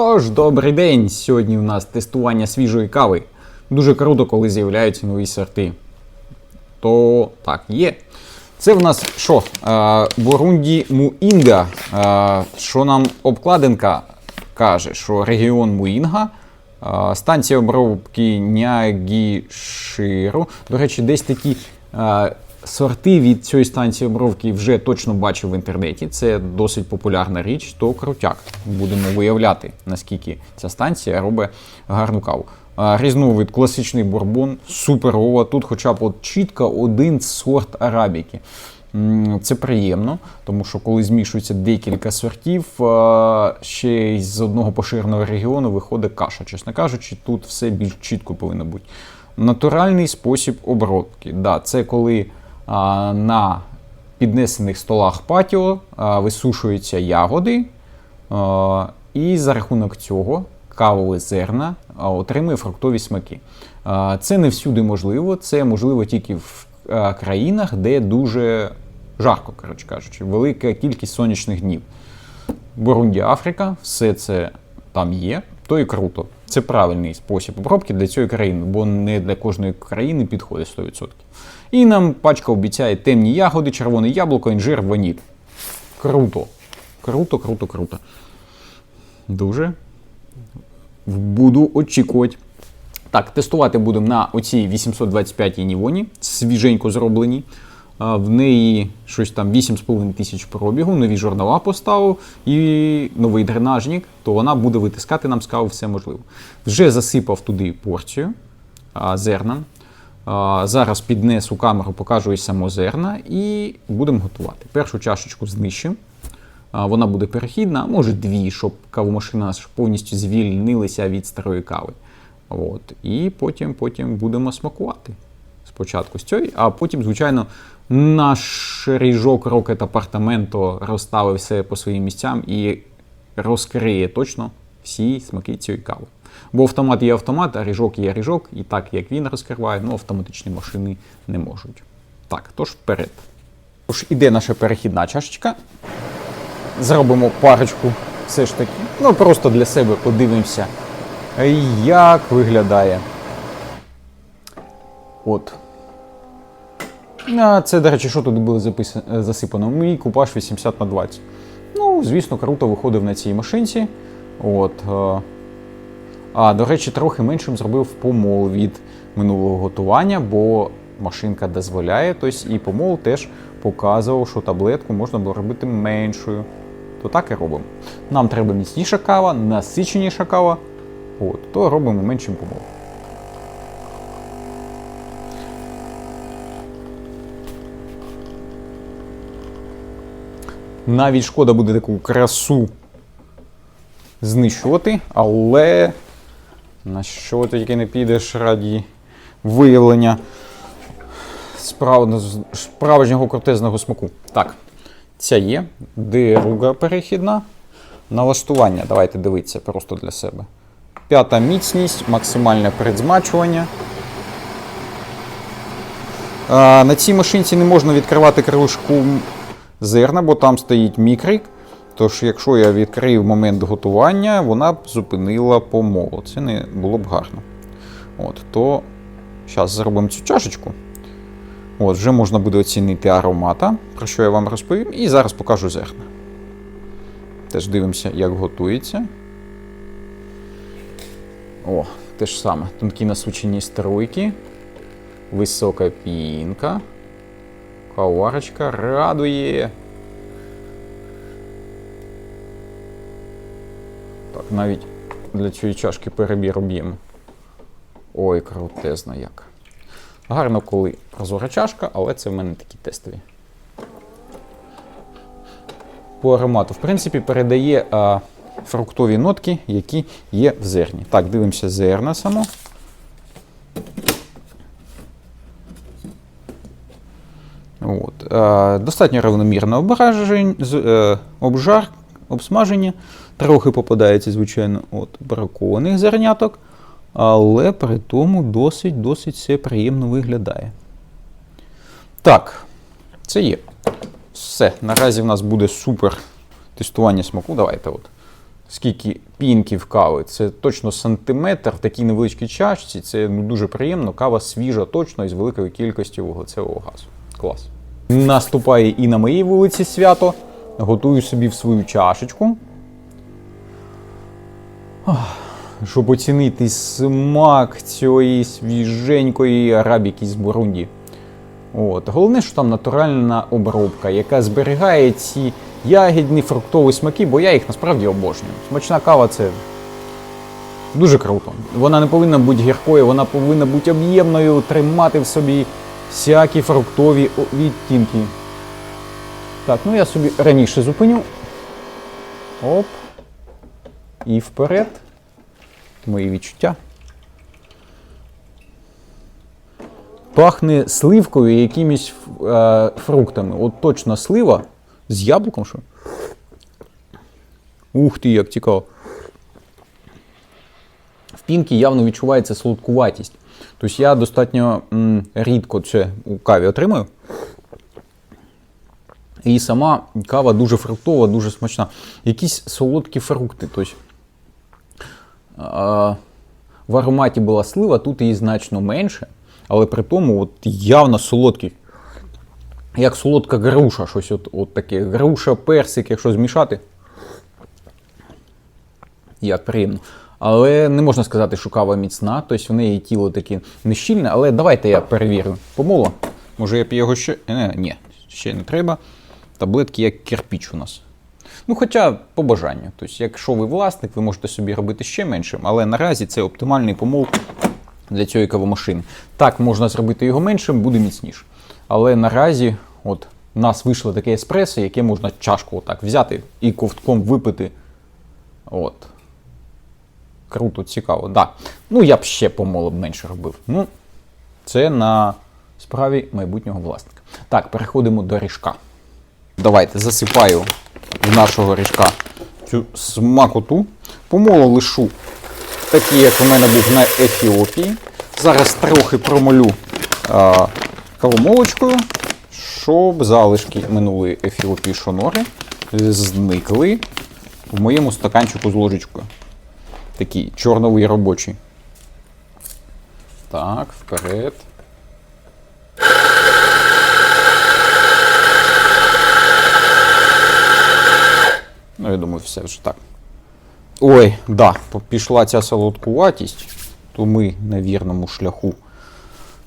Тож, добрий день! Сьогодні у нас тестування свіжої кави. Дуже круто, коли з'являються нові сорти. То так, є. Це в нас що? Е, Бурунді Муінга. Е, Що нам обкладинка каже, що регіон Муінга. е, Станція обробки Нягіширу. До речі, десь такі сорти від цієї станції обробки вже точно бачив в інтернеті. Це досить популярна річ, то крутяк. Будемо виявляти, наскільки ця станція робить гарну каву. А, Різновид класичний бурбон, суперова. Тут хоча б от чітко один сорт арабіки. Це приємно, тому що коли змішується декілька сортів, ще з одного поширеного регіону виходить каша. Чесно кажучи, тут все більш чітко повинно бути. Натуральний спосіб обробки. Да, це коли на піднесених столах патіо висушуються ягоди, і за рахунок цього кавове зерна отримує фруктові смаки. Це не всюди можливо, це можливо тільки в країнах, де дуже жарко, коротше кажучи, велика кількість сонячних днів. Бурунді, Африка, все це там є, то і круто. Це правильний спосіб обробки для цієї країни, бо не для кожної країни підходить 100%. І нам пачка обіцяє темні ягоди, червоне яблуко, інжир, ваніль. Круто. Круто, круто, круто. Дуже буду очікувати. Так, тестувати будемо на оцій 825-й Нівоні, свіженько зроблені. В неї щось там 8,5 тисяч пробігу, нові журнала поставив і новий дренажник, то вона буде витискати нам з кави все можливе. Вже засипав туди порцію зерна. А, Зараз піднесу камеру, покажу і само зерна, і будемо готувати. Першу чашечку знищимо. Вона буде перехідна, може дві, щоб кавомашина повністю звільнилася від старої кави. От. І потім, потім будемо смакувати. Спочатку з цієї, а потім, звичайно, наш ріжок Rocket Апартаменто розставив все по своїм місцям і розкриє точно всі смаки цієї кави. Бо автомат є автомат, а ріжок є ріжок, і так як він розкриває, ну автоматичні машини не можуть. Так, тож вперед. Тож іде наша перехідна чашечка зробимо парочку все ж таки. Ну, просто для себе подивимося, як виглядає. От. А це, до речі, що тут було засипано? Мій купаж 80 на 20. Ну, звісно, круто виходив на цій машинці. От. А, до речі, трохи меншим зробив помол від минулого готування, бо машинка дозволяє, тобто і помол теж показував, що таблетку можна було робити меншою. То так і робимо. Нам треба міцніша кава, насиченіша кава, от, то робимо меншим помолом. Навіть шкода буде таку красу знищувати, але на що ти тільки не підеш раді виявлення справ- справжнього крутезного смаку. Так, ця є. Друга перехідна. Налаштування. Давайте дивитися просто для себе. П'ята міцність, максимальне передзмачування. На цій машинці не можна відкривати кришку зерна, бо там стоїть мікрик. Тож, якщо я відкрив момент готування, вона б зупинила помолу. Це не було б гарно. От, то зараз зробимо цю чашечку. От, вже можна буде оцінити аромата, про що я вам розповім, і зараз покажу зерна. Теж дивимося, як готується. О, те ж саме. Тонкі насучені струйки, висока пінка. Каварочка радує. Навіть для цієї чашки перебір об'єму. Ой, крутезно як. Гарно, коли прозора чашка, але це в мене такі тестові. По аромату, в принципі, передає а, фруктові нотки, які є в зерні. Так, дивимося зерна само. От. Е, достатньо рівномірне ображень, е, обжар, обсмаження. Трохи попадається, звичайно, от бракованих зерняток, але при тому досить-досить все приємно виглядає. Так, це є. Все. Наразі в нас буде супер тестування смаку. Давайте от скільки пінків кави. Це точно сантиметр в такій невеличкій чашці. Це ну, дуже приємно. Кава свіжа, точно і з великою кількістю вуглецевого газу. Клас. Наступає і на моїй вулиці свято. Готую собі в свою чашечку. Щоб оцінити смак цієї свіженької арабіки з Бурунді. От. Головне, що там натуральна обробка, яка зберігає ці ягідні фруктові смаки, бо я їх насправді обожнюю. Смачна кава це дуже круто. Вона не повинна бути гіркою, вона повинна бути об'ємною, тримати в собі всякі фруктові відтінки. Так, ну я собі раніше зупиню. Оп. І вперед. Мої відчуття. Пахне сливкою і якимись е, фруктами. От точно слива з яблуком, що? Ух ти, як цікаво. В пінкі явно відчувається солодкуватість. Тобто я достатньо м, рідко це у каві отримую. І сама кава дуже фруктова, дуже смачна. Якісь солодкі фрукти. Тобто, в ароматі була слива, тут її значно менше, але при тому от явно солодкий. Як солодка груша, щось от, от таке. Груша, персик, якщо змішати. Як приємно. Але не можна сказати, що кава міцна, тобто в неї тіло таке нещільне, але давайте я перевірю. Помоло. Може я б його ще. Е, ні, ще не треба. Таблетки як кирпіч у нас. Ну, хоча по бажанню. Тобто, якщо ви власник, ви можете собі робити ще меншим, але наразі це оптимальний помол для цієї кавомашини. Так, можна зробити його меншим, буде міцніше. Але наразі, от у нас вийшло таке еспресо, яке можна чашку отак взяти і ковтком випити. От. Круто, цікаво. Да. Ну, я б ще помолу б менше робив. Ну, це на справі майбутнього власника. Так, переходимо до ріжка. Давайте засипаю в нашого ріжка цю смакоту. Помолу лишу такий, як у мене був на Ефіопії. Зараз трохи промолю а, кавомолочкою, щоб залишки минулої Ефіопії шонори зникли в моєму стаканчику з ложечкою. Такий чорновий робочий. Так, вперед. Ну, я думаю, все вже так. Ой, да, пішла ця солодкуватість, то ми на вірному шляху.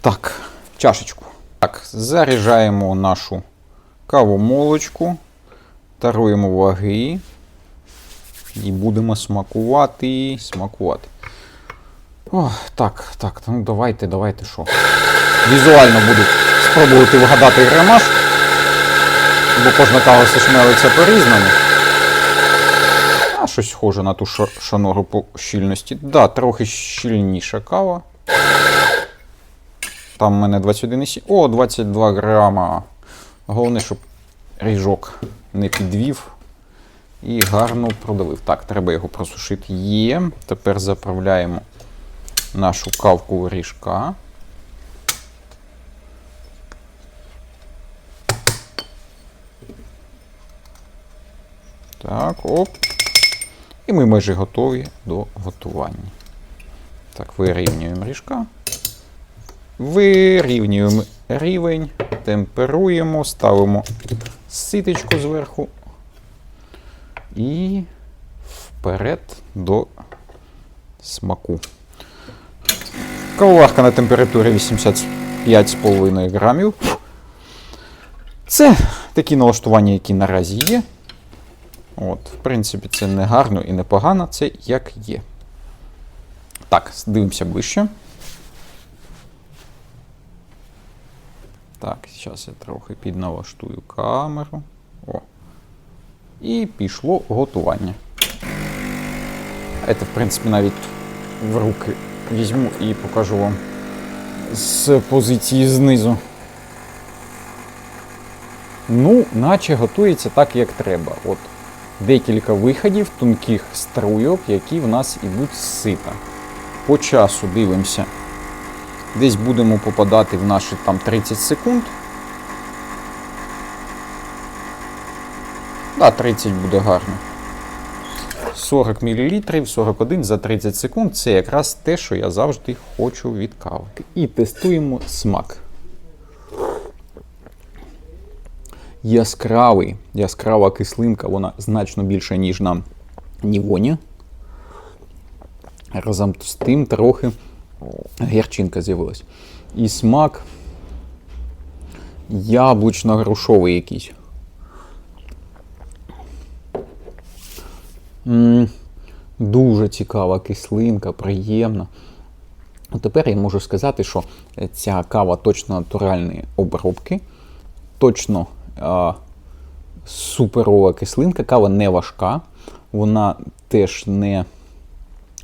Так, чашечку. Так, заряджаємо нашу кавомолочку, таруємо ваги і будемо смакувати, смакувати. О, так, так, ну давайте, давайте що. Візуально буду спробувати вгадати грамаж, бо кожна кава сишмелиться по-різному. Щось схоже на ту шанору по щільності. Да, трохи щільніша кава. Там в мене 21,7. О, 22 грама. Головне, щоб ріжок не підвів і гарно продавив. Так, треба його просушити. Є. Тепер заправляємо нашу кавку ріжка. Так, оп. І ми майже готові до готування. Так, вирівнюємо ріжка. Вирівнюємо рівень, темперуємо, ставимо ситочку зверху. І вперед до смаку. Кавоварка на температурі 85,5 грамів. Це такі налаштування, які наразі є. От, в принципі, це не гарно і не погано, це як є. Так, дивимося ближче. Так, зараз я трохи підналаштую камеру. О. І пішло готування. Це, в принципі, навіть в руки візьму і покажу вам з позиції знизу. Ну, наче готується так, як треба. От декілька виходів тонких струйок, які в нас ідуть з сита. По часу дивимося. Десь будемо попадати в наші там 30 секунд. Да, 30 буде гарно. 40 мл, 41 за 30 секунд. Це якраз те, що я завжди хочу від кави. І тестуємо смак. Яскравий, яскрава кислинка, вона значно більша, ніж на Нівоні. Разом з тим трохи гірчинка з'явилась. І смак яблучно-грушовий якийсь. М, Дуже цікава кислинка, приємна. От тепер я можу сказати, що ця кава точно натуральної обробки, точно а, суперова кислинка, кава не важка, вона теж не,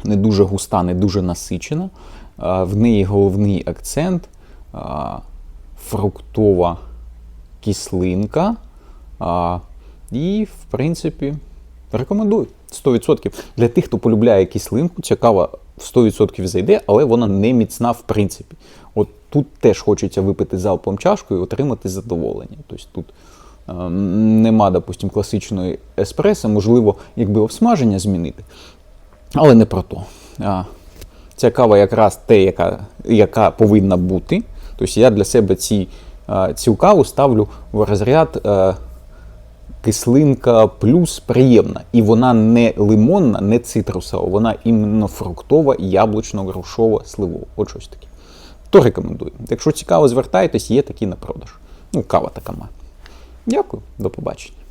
не дуже густа, не дуже насичена. В неї головний акцент фруктова кислинка. І, в принципі, рекомендую 100%. Для тих, хто полюбляє кислинку, ця кава 100% зайде, але вона не міцна в принципі. От тут теж хочеться випити залпом чашку і отримати задоволення. Тобто тут е, нема, допустим, класичної еспресо, можливо, якби обсмаження змінити, але не про то. А, ця кава якраз те, яка, яка повинна бути. Тобто я для себе ці, цю каву ставлю в розряд е, кислинка плюс приємна. І вона не лимонна, не цитрусова, вона іменно фруктова, яблучно-грушова, сливова. От щось таке. То рекомендую. Якщо цікаво, звертайтесь, є такі на продаж. Ну, кава така має. Дякую, до побачення.